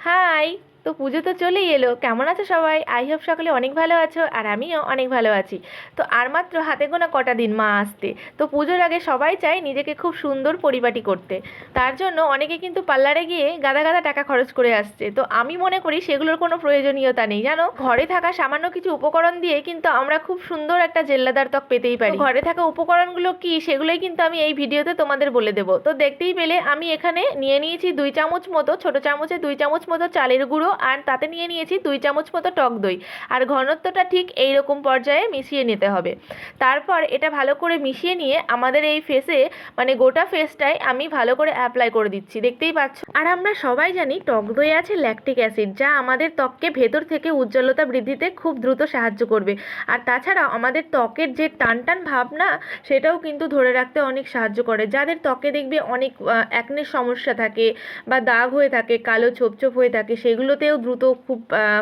High তো পুজো তো চলেই এলো। কেমন আছো সবাই? আই হোপ সকলে অনেক ভালো আছো আর আমিও অনেক ভালো আছি। তো আর মাত্র হাতে গোনা কটা দিন মা আসতে। তো পুজোর আগে সবাই চায় নিজেকে খুব সুন্দর পরিপাটি করতে। তার জন্য অনেকে কিন্তু পার্লারে গিয়ে গাদা গাদা টাকা খরচ করে আসছে। তো আমি মনে করি সেগুলোর কোনো প্রয়োজনীয়তা নেই। জানো? ঘরে থাকা সামান্য কিছু উপকরণ দিয়ে কিন্তু আমরা খুব সুন্দর একটা জেল্লাদার ত্বক পেতেই পারি। ঘরে থাকা উপকরণগুলো কি? সেগুলোই কিন্তু আমি এই ভিডিওতে তোমাদের বলে দেবো। তো দেখতেই পেলে আমি এখানে নিয়ে নিয়েছি দুই চামচ মতো, ছোট চামচে দুই চামচ মতো চালের গুঁড়ো আর তাতে নিয়ে নিয়েছি দুই চামচ মতো টক দই। আর ঘনত্বটা ঠিক এই রকম পর্যায়ে মিশিয়ে নিতে হবে। তারপর এটা ভালো করে মিশিয়ে নিয়ে আমাদের এই ফেসে মানে গোটা ফেসটাই আমি ভালো করে অ্যাপ্লাই করে দিচ্ছি। দেখতেই পাচ্ছ? আর আমরা সবাই জানি টক দই আছে ল্যাকটিক অ্যাসিড যা আমাদের ত্বককে ভেতর থেকে উজ্জ্বলতা বৃদ্ধিতে খুব দ্রুত সাহায্য করবে। আর তাছাড়া আমাদের ত্বকের যে টান টান ভাব না সেটাও কিন্তু ধরে রাখতে অনেক সাহায্য করে। যাদের ত্বকে দেখবে অনেক অ্যাকনের সমস্যা থাকে বা দাগ হয়ে থাকে, কালো ছোপ ছোপ হয়ে থাকে সেগুলোতেও দ্রুত খুব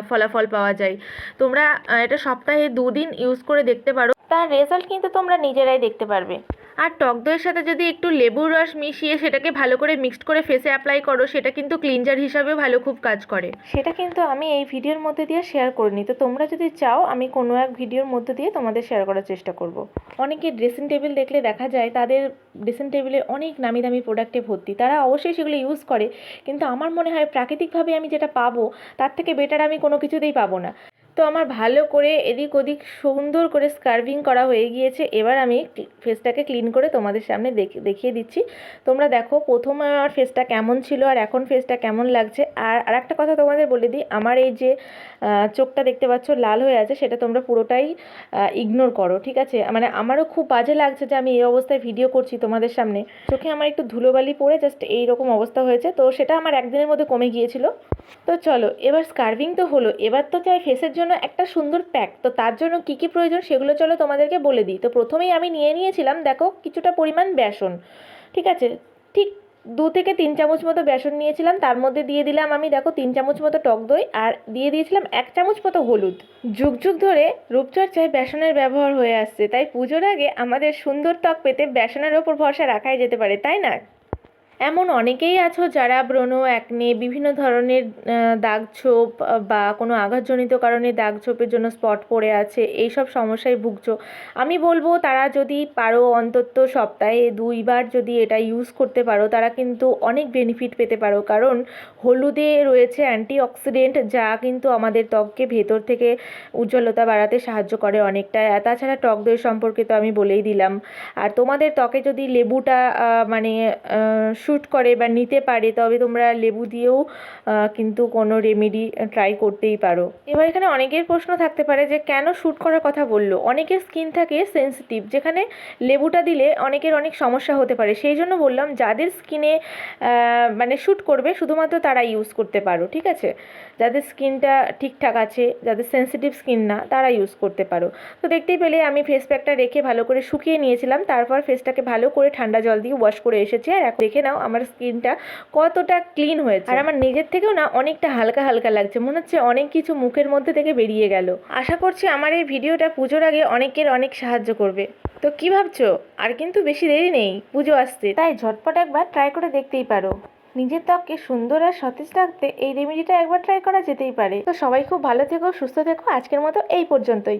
ফলাফল পাওয়া যায়। তোমরা এটা সপ্তাহে দুদিন ইউজ করে দেখতে পারো। তার রেজাল্ট কিন্তু তোমরা নিজেরাই দেখতে পারবে। আর টক দইয়ের সাথে যদি একটু লেবুর রস মিশিয়ে সেটাকে ভালো করে মিক্সড করে ফেসে অ্যাপ্লাই করো, সেটা কিন্তু ক্লিনজার হিসাবেও ভালো খুব কাজ করে। সেটা কিন্তু আমি এই ভিডিওর মধ্যে দিয়ে শেয়ার করিনি। তো তোমরা যদি চাও, আমি কোনো এক ভিডিওর মধ্যে দিয়ে তোমাদের শেয়ার করার চেষ্টা করব। অনেকে ড্রেসিং টেবিল দেখলে দেখা যায় তাদের ড্রেসিং টেবিলে অনেক নামি দামি প্রোডাক্টে ভর্তি। তারা অবশ্যই সেগুলো ইউজ করে। কিন্তু আমার মনে হয় প্রাকৃতিকভাবে আমি যেটা পাবো, তার থেকে বেটার আমি কোনো কিছুতেই পাবো না। তো আমার ভালো করে এদিক ওদিক সুন্দর করে স্কার্ভিং করা হয়ে গিয়েছে। এবার আমি ফেসটাকে ক্লিন করে তোমাদের সামনে দেখ- দেখিয়ে দিচ্ছি। তোমরা দেখো, প্রথম আমার ফেসটা কেমন ছিল আর এখন ফেসটা কেমন লাগছে। আর আরেকটা কথা তোমাদের বলে দিই, আমার এই যে চোখটা দেখতে পাচ্ছ লাল হয়ে আছে, সেটা তোমরা পুরোটাই ইগনোর করো, ঠিক আছে? মানে আমারও খুব বাজে লাগছে যে আমি এই অবস্থায় ভিডিও করছি তোমাদের সামনে। চোখে আমার একটু ধুলোবালি পড়ে জাস্ট এইরকম অবস্থা হয়েছে। তো সেটা আমার একদিনের মধ্যে কমে গিয়েছিল। তো চলো, এবার স্কার্ভিং তো হলো। এবার তো চাই ফেসের জন্য একটা সুন্দর প্যাক তো তার জন্য কী কী প্রয়োজন সেগুলো চলো তোমাদেরকে বলে দিই। তো প্রথমেই আমি নিয়ে নিয়েছিলাম, দেখো, কিছুটা পরিমাণ বেসন। ঠিক আছে? ঠিক দু থেকে তিন চামচ মতো বেসন নিয়েছিলাম। তার মধ্যে দিয়ে দিলাম আমি, দেখো, তিন চামচ মতো টক দই আর দিয়ে দিয়েছিলাম এক চামচ মতো হলুদ। যুগ যুগ ধরে রূপচর্চায় বেসনের ব্যবহার হয়ে আসছে। তাই পুজোর আগে আমাদের সুন্দর ত্বক পেতে বেসনের ওপর ভরসা রাখাই যেতে পারে, তাই না? এমন অনেকেই আছো যারা ব্রণ একনে বিভিন্ন ধরনের দাগ ছোপ বা কোনো আঘাতজনিত কারণে দাগ ছোপের জন্য স্পট পড়ে আছে এই সব সমস্যায় ভুগছো। আমি বলব তারা যদি পারো অন্তত সপ্তাহে দুইবার যদি এটা ইউজ করতে পারো, তারা কিন্তু অনেক বেনিফিট পেতে পারো। কারণ হলুদে রয়েছে অ্যান্টিঅক্সিডেন্ট যা কিন্তু আমাদের ত্বককে ভেতর থেকে উজ্জ্বলতা বাড়াতে সাহায্য করে অনেকটা তাছাড়া টক দই সম্পর্কে তো আমি বলেই দিলাম। আর তোমাদের ত্বকে যদি লেবুটা মানে শ্যুট করে বা নিতে পারে, তবে তোমরা লেবু দিয়েও কিন্তু কোনো রেমেডি ট্রাই করতেই পারো। এবার এখানে অনেকের প্রশ্ন থাকতে পারে যে, কেন শ্যুট করার কথা বলল? অনেকের স্কিন থাকে সেন্সিটিভ যেখানে লেবুটা দিলে অনেকের অনেক সমস্যা হতে পারে। সেই জন্য বললাম, যাদের স্কিনে মানে শ্যুট করবে, শুধুমাত্র তারা ইউজ করতে পারো, ঠিক আছে? যাদের স্কিনটা ঠিকঠাক আছে, যাদের সেন্সিটিভ স্কিন না, তারা ইউজ করতে পারো। তো দেখতেই পেলে, আমি ফেস প্যাকটা রেখে ভালো করে শুকিয়ে নিয়েছিলাম, তারপর ফেসটাকে ভালো করে ঠান্ডা জল দিয়ে ওয়াশ করে এসেছি, আর এখন দেখে নাও আমার স্কিনটা কতটা ক্লিন হয়েছে। আর আমার নিজের থেকেও না অনেকটা হালকা হালকা লাগছে মনে হচ্ছে অনেক কিছু মুখের মধ্যে থেকে বেরিয়ে গেল। আশা করছি আমার এই ভিডিওটা পুজোর আগে অনেকের অনেক সাহায্য করবে। তো কি ভাবছ? আর কিন্তু বেশি দেরি নেই পুজো আসতে তাই ঝটপট একবার ট্রাই করে দেখতেই পারো। নিজের ত্বককে সুন্দর আর সতেজ রাখতে এই রেমেডিটা একবার ট্রাই করা যেতেই পারে। তো সবাই খুব ভালো থেকো সুস্থ থেকো আজকের মতো এই পর্যন্তই।